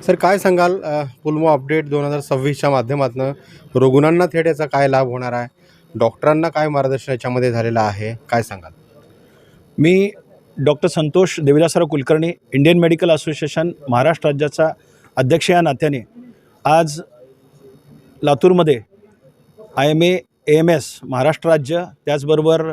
Sir काय सांगाल पुलवा पुलमो अपडेट दोन हजार सव्वीसच्या माध्यमातून? रुग्णांना थेट याचा काय लाभ होणार आहे? डॉक्टरांना काय मार्गदर्शन याच्यामध्ये झालेलं आहे? काय सांगाल? मी doctor Santosh Devidasrao Kulkarni Indian medical association Maharashtra राज्याचा अध्यक्ष या नात्याने आज लातूरमध्ये I M A A M S Maharashtra राज्य त्याचबरोबर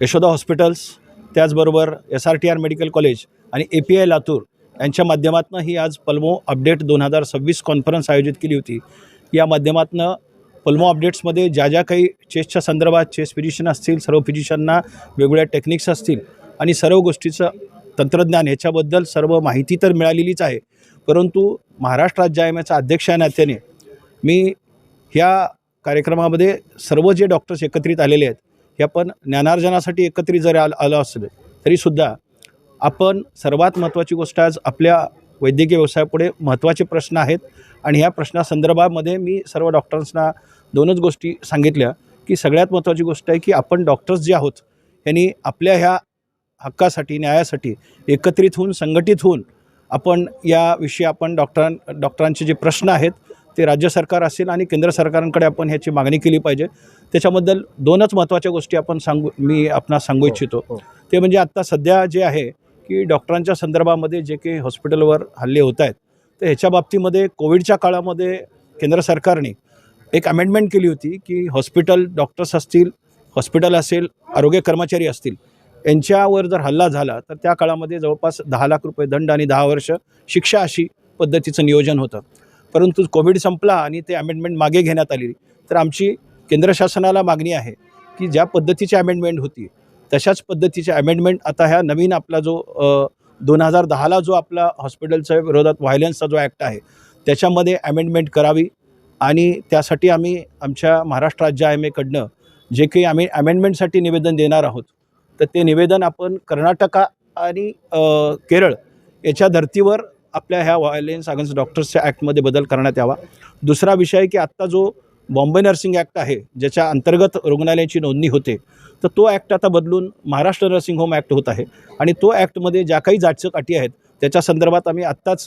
यशोदा हॉस्पिटल्स त्याचबरोबर S R T R medical college आणि ए पी आय लातूर यांच्या माध्यमातून ही आज पल्मो अपडेट दोन हजार सव्वीस कॉन्फरन्स आयोजित केली होती. या माध्यमातून पल्मो अपडेट्समध्ये ज्या ज्या काही चेसच्या संदर्भात चेस फिजिशियन असतील सर्व फिजिशियनना वेगवेगळ्या टेक्निक्स असतील आणि सर्व गोष्टीचं तंत्रज्ञान ह्याच्याबद्दल सर्व माहिती तर मिळालेलीच आहे. परंतु महाराष्ट्र राज्य आय एम एचा अध्यक्ष या नात्याने मी ह्या कार्यक्रमामध्ये सर्व जे डॉक्टर्स एकत्रित आलेले आहेत हे आपण ज्ञानार्जनासाठी एकत्रित जरी आल आलं असलं तरीसुद्धा आपण सर्वात महत्त्वाची गोष्ट आज आपल्या वैद्यकीय व्यवसायापुढे महत्त्वाचे प्रश्न आहेत. आणि ह्या प्रश्नासंदर्भामध्ये मी सर्व डॉक्टर्सना दोनच गोष्टी सांगितल्या की सगळ्यात महत्त्वाची गोष्ट आहे की आपण डॉक्टर्स जे आहोत यांनी आपल्या ह्या हक्कासाठी न्यायासाठी एकत्रित होऊन संघटित होऊन आपण याविषयी आपण डॉक्टरां डॉक्टरांचे जे प्रश्न आहेत ते राज्य सरकार असेल आणि केंद्र सरकारांकडे आपण ह्याची मागणी केली पाहिजे. त्याच्याबद्दल दोनच महत्त्वाच्या गोष्टी आपण सांगू मी आपणास सांगू इच्छितो. हो. ते म्हणजे आत्ता सध्या जे आहे की डॉक्टरांच्या संदर्भामध्ये जे काही हॉस्पिटलवर हल्ले होत आहेत तर ह्याच्या बाबतीमध्ये कोविडच्या काळामध्ये केंद्र सरकारने एक अमेंडमेंट केली होती की हॉस्पिटल डॉक्टर्स असतील हॉस्पिटल असेल आरोग्य कर्मचारी असतील यांच्यावर जर हल्ला झाला तर त्या काळामध्ये जवळपास दहा लाख रुपये दंड आणि दहा वर्ष शिक्षा अशी पद्धतीचं नियोजन होतं. परंतु कोविड संपला आणि ते अमेंडमेंट मागे घेण्यात आली तर आमची केंद्र शासनाला मागणी आहे की ज्या पद्धतीची अमेंडमेंट होती तशाच पद्धतीचे अमेंडमेंट आता ह्या नवीन आपला जो दोन हजार दहाला जो आपला हॉस्पिटलच्या विरोधात व्हायलन्सचा जो ॲक्ट आहे त्याच्यामध्ये अमेंडमेंट करावी आणि त्यासाठी आम्ही आमच्या महाराष्ट्र राज्य आय एम एकडनं जे काही आम्ही अमेंडमेंटसाठी निवेदन देणार आहोत तर ते निवेदन आपण कर्नाटका आणि केरळ याच्या धर्तीवर आपल्या ह्या व्हायलेन्स अगेन्स्ट डॉक्टर्सच्या ॲक्टमध्ये बदल करण्यात यावा. दुसरा विषय की आत्ता जो बॉम्बे नर्सिंग ॲक्ट आहे ज्याच्या अंतर्गत रुग्णालयाची नोंदणी होते तर तो ॲक्ट आता बदलून महाराष्ट्र नर्सिंग होम ॲक्ट होत आहे. आणि तो ॲक्टमध्ये ज्या काही जाचक अटी आहेत त्याच्या संदर्भात आम्ही आत्ताच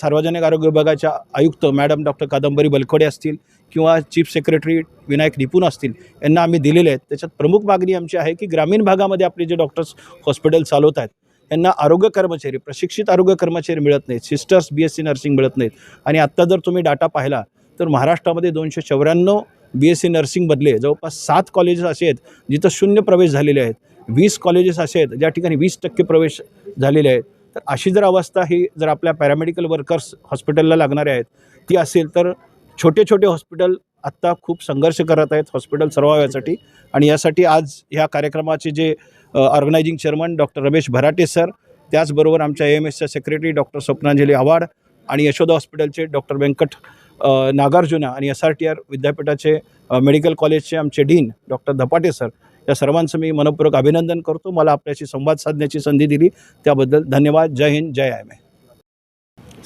सार्वजनिक आरोग्य विभागाच्या आयुक्त मॅडम डॉक्टर कादंबरी बलखोडे असतील किंवा चीफ सेक्रेटरी विनायक निपुण असतील यांना आम्ही दिलेले आहेत. त्याच्यात प्रमुख मागणी आमची आहे की ग्रामीण भागामध्ये आपले जे डॉक्टर्स हॉस्पिटल चालवत आहेत यांना आरोग्य कर्मचारी प्रशिक्षित आरोग्य कर्मचारी मिळत नाहीत sisters B S C nursing मिळत नाहीत. आणि आत्ता जर तुम्ही डाटा पाहिला तर महाराष्ट्रामध्ये दोनशे चौऱ्याण्णव बी एस सी नर्सिंग बदले जवळपास सात कॉलेजेस असे आहेत जिथं शून्य प्रवेश झालेले आहेत. वीस कॉलेजेस असे आहेत ज्या ठिकाणी वीस टक्के प्रवेश झालेले आहेत. तर अशी जर अवस्था ही जर आपल्या पॅरामेडिकल वर्कर्स हॉस्पिटलला लागणारे आहेत ती असेल तर छोटे छोटे हॉस्पिटल आत्ता खूप संघर्ष करत आहेत हॉस्पिटल सर्वाव्यासाठी आणि यासाठी आज ह्या कार्यक्रमाचे जे organising chairman doctor Ramesh Bharate sir त्याचबरोबर आमच्या ए एम एसच्या सेक्रेटरी डॉक्टर स्वप्नांजली आव्हाड आणि यशोदा हॉस्पिटलचे डॉक्टर व्यंकट नागार्जुना आणि एस आर टी आर विद्यापीठाचे मेडिकल कॉलेजचे आमचे डीन डॉक्टर धपाटे सर या सर्वांचं मी मनपूर्वक अभिनंदन करतो. मला आपल्याशी संवाद साधण्याची संधी दिली. त्याबद्दल धन्यवाद. जय हिंद जय आय एम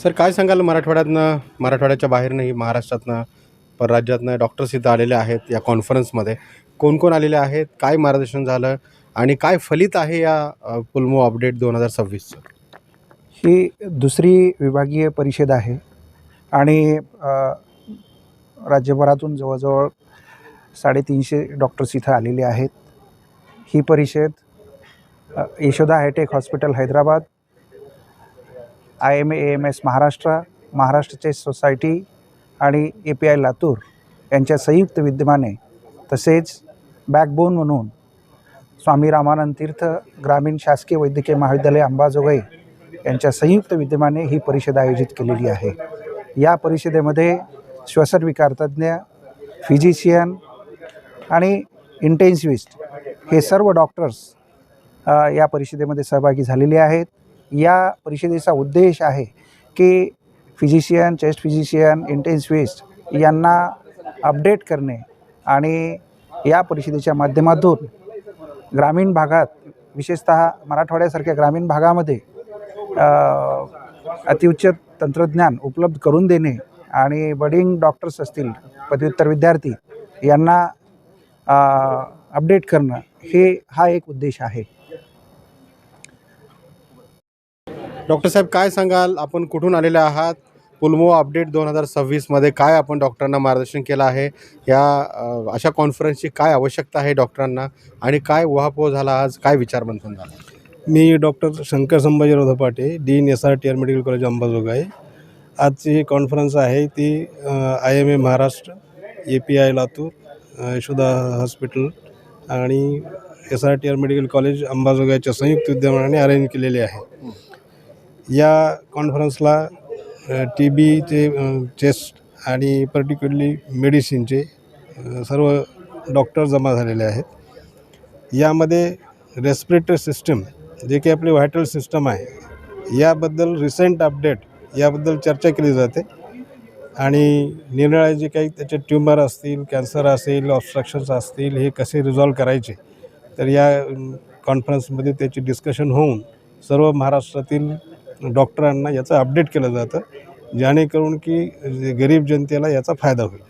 सर काय सांगाल मराठवाड्यातनं मराठवाड्याच्या बाहेरनंही महाराष्ट्रातनं परराज्यातनं डॉक्टर्स इथं आलेले आहेत या कॉन्फरन्समध्ये. कोण कोण आलेले आहेत? काय मार्गदर्शन झालं? आणि काय फलित आहे या पुलमो अपडेट दोन हजार सव्वीसचं ही दुसरी विभागीय परिषद आहे. आणि राज्यभरातून जवळजवळ साडेतीनशे डॉक्टर्स इथं आलेले आहेत. ही परिषद Yashoda hitech hospital Hyderabad I M A M S Maharashtra Maharashtra chest society आणि ए पी आय लातूर यांच्या संयुक्त विद्यमाने तसेच बॅकबोन म्हणून स्वामी रामानंद तीर्थ ग्रामीण शासकीय वैद्यकीय महाविद्यालय अंबाजोगाई यांच्या संयुक्त विद्यमाने ही परिषद आयोजित केलेली आहे. या परिषदेमध्ये श्वसन तज्ज्ञ फिजिशियन आणि इंटेन्सिविस्ट हे सर्व डॉक्टर्स या परिषदेमध्ये सहभागी झालेले आहेत. या परिषदेचा उद्देश आहे की फिजिशियन चेस्ट फिजिशियन इंटेन्सिविस्ट यांना अपडेट करणे आणि या परिषदेच्या माध्यमातून ग्रामीण भागात विशेषतः मराठवाड्यासारख्या ग्रामीण भागामध्ये अतिउच्च तंत्रज्ञान उपलब्ध करून देणे आणि बडिंग डॉक्टर्स असतील पदव्युत्तर विद्यार्थी यांना अपडेट करणं हे हा एक उद्देश आहे. डॉक्टर साहेब काय सांगाल? आपण कुठून आलेले आहात? पुलमो अपडेट दोन हजार सव्वीसमध्ये काय आपण डॉक्टरांना मार्गदर्शन केलं आहे? या अशा कॉन्फरन्सची काय आवश्यकता आहे डॉक्टरांना? आणि काय उहापोह झाला आज? काय विचार मंथन झाला? मी doctor Shankar Sambhajirao Dhapate dean S R T R medical college Ambajogai आजची ही कॉन्फरन्स आहे ती I M A Maharashtra A P I Latur Yashoda hospital आणि S R T R medical college अंबाजोगाईच्या संयुक्त विद्यमानाने अरेंज केलेली आहे. या कॉन्फरन्सला टी बीचे चेस्ट आणि पर्टिक्युलरली मेडिसिनचे सर्व डॉक्टर जमा झालेले आहेत. यामध्ये रेस्पिरेटरी सिस्टम जे की आपली व्हायटल सिस्टम आहे याबद्दल रिसेंट अपडेट याबद्दल चर्चा केली जाते. आणि निरनिराळे जे काही त्याचे ट्युमर असतील कॅन्सर असेल ऑब्स्ट्रक्शन्स असतील हे कसे रिझॉल्व करायचे तर या कॉन्फरन्समध्ये त्याची डिस्कशन होऊन सर्व महाराष्ट्रातील डॉक्टरांना याचं अपडेट केलं जातं जेणेकरून की जे गरीब जनतेला याचा फायदा होईल.